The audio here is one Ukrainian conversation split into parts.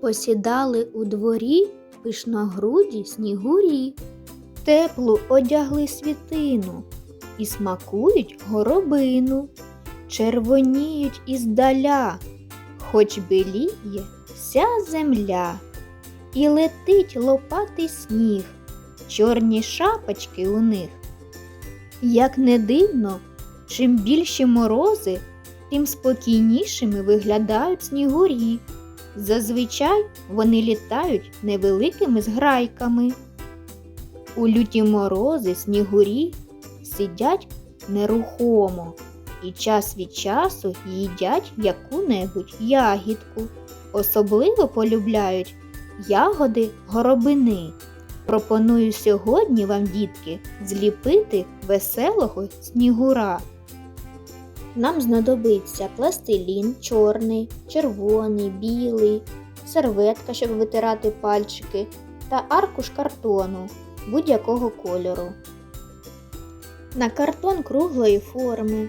Посідали у дворі пишногруді снігурі, теплу одягли світину і смакують горобину, червоніють іздаля, хоч беліє вся земля, і летить лопатий сніг, чорні шапочки у них. Як не дивно, чим більші морози, тим спокійнішими виглядають снігурі. Зазвичай вони літають невеликими зграйками. У люті морози снігурі сидять нерухомо і час від часу їдять яку-небудь ягідку. Особливо полюбляють ягоди горобини. Пропоную сьогодні вам, дітки, зліпити веселого снігура. Нам знадобиться пластилін чорний, червоний, білий, серветка, щоб витирати пальчики, та аркуш картону будь-якого кольору. На картон круглої форми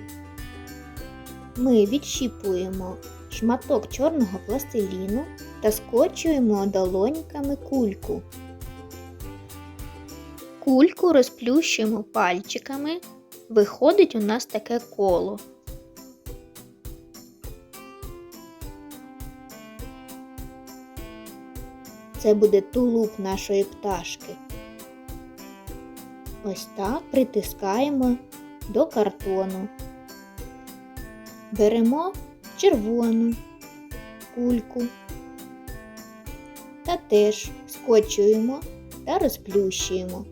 ми відщіпуємо шматок чорного пластиліну та скочуємо долоньками кульку. Кульку розплющуємо пальчиками. Виходить у нас таке коло. Це буде тулуб нашої пташки. Ось так притискаємо до картону. Беремо червону кульку та теж скочуємо та розплющуємо.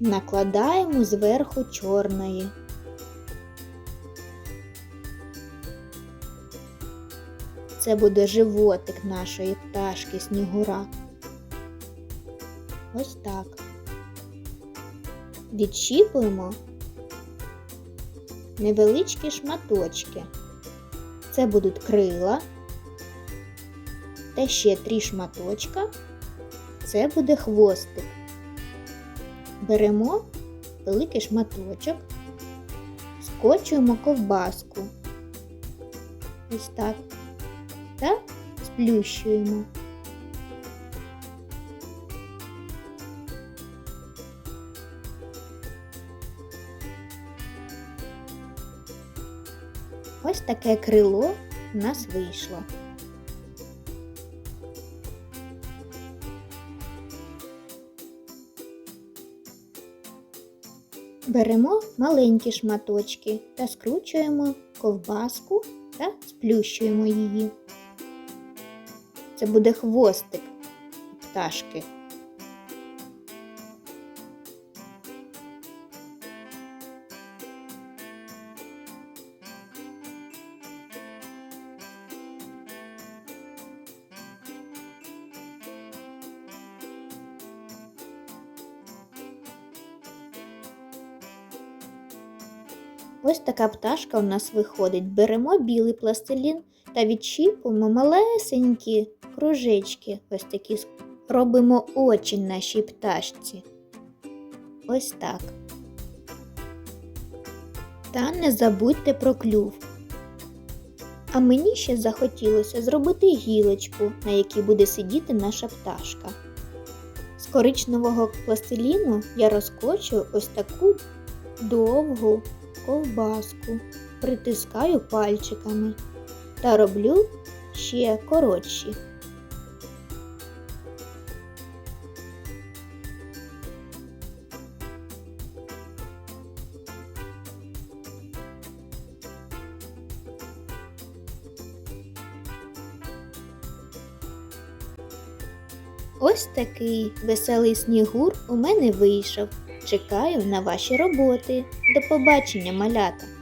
Накладаємо зверху чорної. Це буде животик нашої пташки снігура. Ось так. Відщіпуємо невеличкі шматочки. Це будуть крила. Та ще три шматочка. Це буде хвостик. Беремо великий шматочок, скочуємо ковбаску. Ось так. Та сплющуємо. Ось таке крило у нас вийшло. Беремо маленькі шматочки та скручуємо ковбаску та сплющуємо її. Це буде хвостик пташки. Ось така пташка у нас виходить. Беремо білий пластилін та відчіпуємо малесенькі кружечки. Ось такі робимо очі нашій пташці. Ось так. Та не забудьте про клюв. А мені ще захотілося зробити гілочку, на якій буде сидіти наша пташка. З коричневого пластиліну я розкочую ось таку довгу ковбаску, притискаю пальчиками та роблю ще коротші. Ось такий веселий снігур у мене вийшов. Чекаю на ваші роботи. До побачення, малята!